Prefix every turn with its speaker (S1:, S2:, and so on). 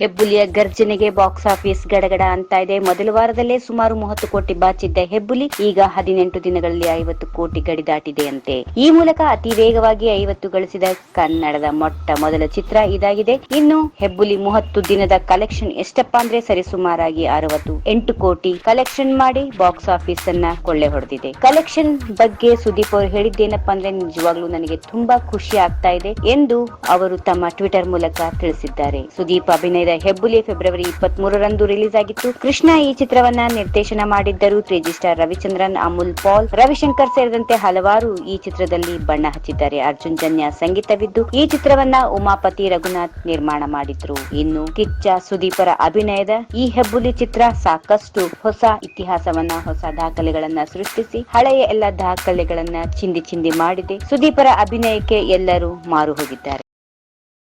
S1: ಹೆಬ್ಬುಲಿಯ ಗರ್ಜನೆಗೆ box office ಗಡಗಡ ಅಂತ ಇದೆ. ಮೊದಲ ವಾರದಲ್ಲೇ ಸುಮಾರು ಮೂವತ್ತು ಕೋಟಿ ಬಾಚಿದ್ದ ಹೆಬ್ಬುಲಿ ಈಗ ಹದಿನೆಂಟು ದಿನಗಳಲ್ಲಿ ಐವತ್ತು ಕೋಟಿ ಗಡಿ ದಾಟಿದೆಯಂತೆ. ಈ ಮೂಲಕ ಅತಿ ವೇಗವಾಗಿ ಐವತ್ತು ಗಳಿಸಿದ ಕನ್ನಡದ ಮೊಟ್ಟ ಮೊದಲ ಚಿತ್ರ ಇದಾಗಿದೆ. ಇನ್ನು ಹೆಬ್ಬುಲಿ ಮೂವತ್ತು ದಿನದ ಕಲೆಕ್ಷನ್ ಎಷ್ಟಪ್ಪ ಅಂದ್ರೆ ಸರಿಸುಮಾರಾಗಿ ಅರವತ್ತು ಎಂಟು ಕೋಟಿ ಕಲೆಕ್ಷನ್ ಮಾಡಿ ಬಾಕ್ಸ್ ಆಫೀಸ್ ಅನ್ನ ಕೊಳ್ಳೆ ಹೊಡೆದಿದೆ. ಕಲೆಕ್ಷನ್ ಬಗ್ಗೆ ಸುದೀಪ್ ಅವರು ಹೇಳಿದ್ದೇನಪ್ಪ ಅಂದ್ರೆ ನಿಜವಾಗ್ಲೂ ನನಗೆ ತುಂಬಾ ಖುಷಿ ಆಗ್ತಾ ಇದೆ ಎಂದು ಅವರು ತಮ್ಮ ಟ್ವಿಟರ್ ಮೂಲಕ ತಿಳಿಸಿದ್ದಾರೆ. ಸುದೀಪ್ ಅಭಿನಯದ ಹೆಬ್ಬುಲಿ ಫೆಬ್ರವರಿ ಇಪ್ಪತ್ತ್ ಮೂರರಂದು ರಿಲೀಸ್ ಆಗಿತ್ತು ಕೃಷ್ಣ ಈ ಚಿತ್ರವನ್ನ ನಿರ್ದೇಶನ ಮಾಡಿದ್ದರು. ತ್ರಿಜಿಸ್ಟರ್ ರವಿಚಂದ್ರನ್, ಅಮುಲ್ ಪಾಲ್, ರವಿಶಂಕರ್ ಸೇರಿದಂತೆ ಹಲವಾರು ಈ ಚಿತ್ರದಲ್ಲಿ ಬಣ್ಣ ಹಚ್ಚಿದ್ದಾರೆ. ಅರ್ಜುನ್ ಜನ್ಯ ಸಂಗೀತವಿದ್ದು, ಈ ಚಿತ್ರವನ್ನ ಉಮಾಪತಿ ರಘುನಾಥ್ ನಿರ್ಮಾಣ ಮಾಡಿದ್ರು. ಇನ್ನು ಕಿಚ್ಚ ಸುದೀಪರ ಅಭಿನಯದ ಈ ಹೆಬ್ಬುಲಿ ಚಿತ್ರ ಸಾಕಷ್ಟು ಹೊಸ ಇತಿಹಾಸವನ್ನ, ಹೊಸ ದಾಖಲೆಗಳನ್ನ ಸೃಷ್ಟಿಸಿ, ಹಳೆಯ ಎಲ್ಲ ದಾಖಲೆಗಳನ್ನ ಚಿಂದಿ ಚಿಂದಿ ಮಾಡಿದೆ. ಸುದೀಪರ ಅಭಿನಯಕ್ಕೆ ಎಲ್ಲರೂ ಮಾರು ಹೋಗಿದ್ದಾರೆ.